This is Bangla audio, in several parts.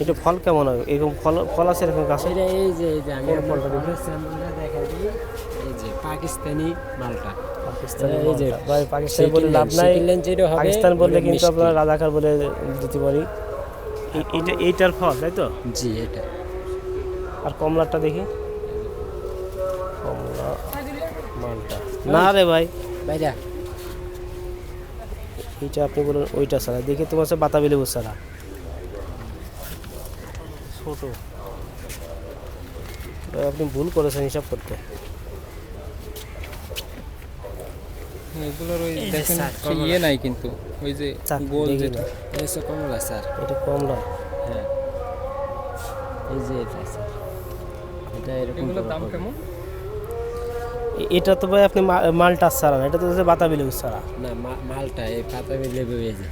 এটা ফল কেমন হবে? এরকম ফল ফল আছে এরকম গাছে? এটা এই যে এই যে আমি ফলটা দেখি? দেখাই দিই এই যে পাকিস্তানি মালটা। পাকিস্তানি এই যে পাকিস্তান বলে লাভ নাই। পাকিস্তান বললে কিন্তু। আপনারা রাজাকার বলে দিতে পারি। এ- এটা এইটার ফল তাই তো? জি এটা। আর কমলাটা দেখি। কমলা মালটা। না রে ভাই। বাইরা। এইটা আপনি বলুন ওইটা ছাড়া। দেখি তোমার বাতাবি লেবু ছাড়া। ছোট। আপনি ভুল করেছেন হিসাব করতে। এগুলোর ওই দেখেন ইয়ে নাই কিন্তু ওই যে গোল যেটা না। কমলা স্যার। এটা কমলা। হ্যাঁ। এই যে এটা স্যার এটা এরকম এগুলোর হ্যাঁ। দাম কেমন? এটা তো ভাই আপনি মালটা ছাড়া না এটা তো হচ্ছে বাতাবি লেবু ছাড়া। না মালটা এই পাতা লেবু এই যে।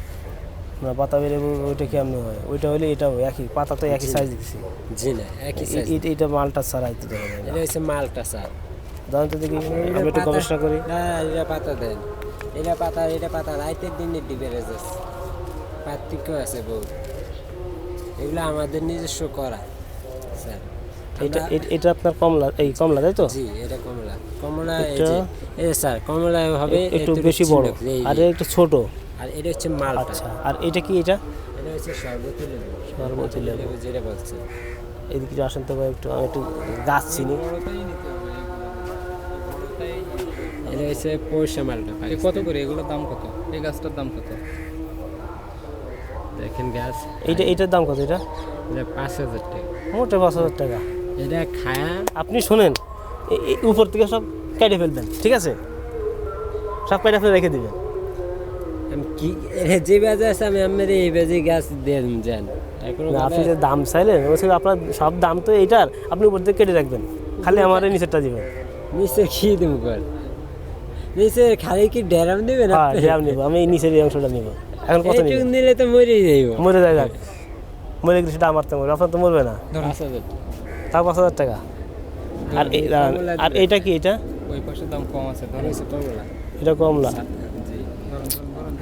না বাতাবি লেবু ওইটা কেমন হয়? ওইটা হলে এটাও একই পাতা তো একই সাইজ দিচ্ছি জি না একই সাইজ এটা মালটা ছাড়া এটা হচ্ছে মালটা দাম তো দেখি আমি একটু গবেষণা করি। না এটা পাতা দেন। এটা পাতা এটা পাতা রাইতের দিনে ডিবেরে যাচ্ছে পার্থক্য আছে বহু এগুলো আমাদের নিজস্ব করা স্যার। এটা এটা আপনার কমলা এই কমলা তাই তো? জি এটা কমলা। কমলা এই স্যার কমলা হবে একটু বেশি বড় আর একটু ছোট। আর এটা হচ্ছে মালটা। আচ্ছা আর এটা কি এটা? এটা হচ্ছে সর্বতি লেবু। সর্বতি লেবু। যেটা বলছে। এদিকে আসেন তো ভাই একটু আমি একটু গাছ চিনি। এটা হচ্ছে পয়সা মালটা কত করে? এগুলোর দাম কত? এই গাছটার দাম কত? দেখেন গাছ। এইটা এইটার দাম কত এটা? এটা পাঁচ হাজার টাকা। মোটে পাঁচ হাজার টাকা। এটা খায়া আপনি শোনেন এই উপর থেকে সব কেটে ফেলবেন ঠিক আছে? সব কেটে ফেলে রেখে দিবেন। কি যে বাজে আছে আমি আমার এই বাজে গাছ দেন যান আপনি যে দাম চাইলেন বলছি আপনার সব দাম তো এইটার আপনি উপর থেকে কেটে রাখবেন। খালি আমার নিচেরটা দিবেন। নিচে কি দেবো কর নিচে খালি কি ড্যারাম দেবেন হ্যাঁ আমি নিবো আমি নিচের এই অংশটা নিবো। এখন কত নিব? নিলে তো মরে যাইব। মরে যায় যাক। মরে গেলে সেটা আমার তো মরবে আপনার তো মরবে না। তাও পাঁচ হাজার টাকা। আর আর এইটা কি এটা ওই দাম কম আছে এটা কমলা। জি ধরুন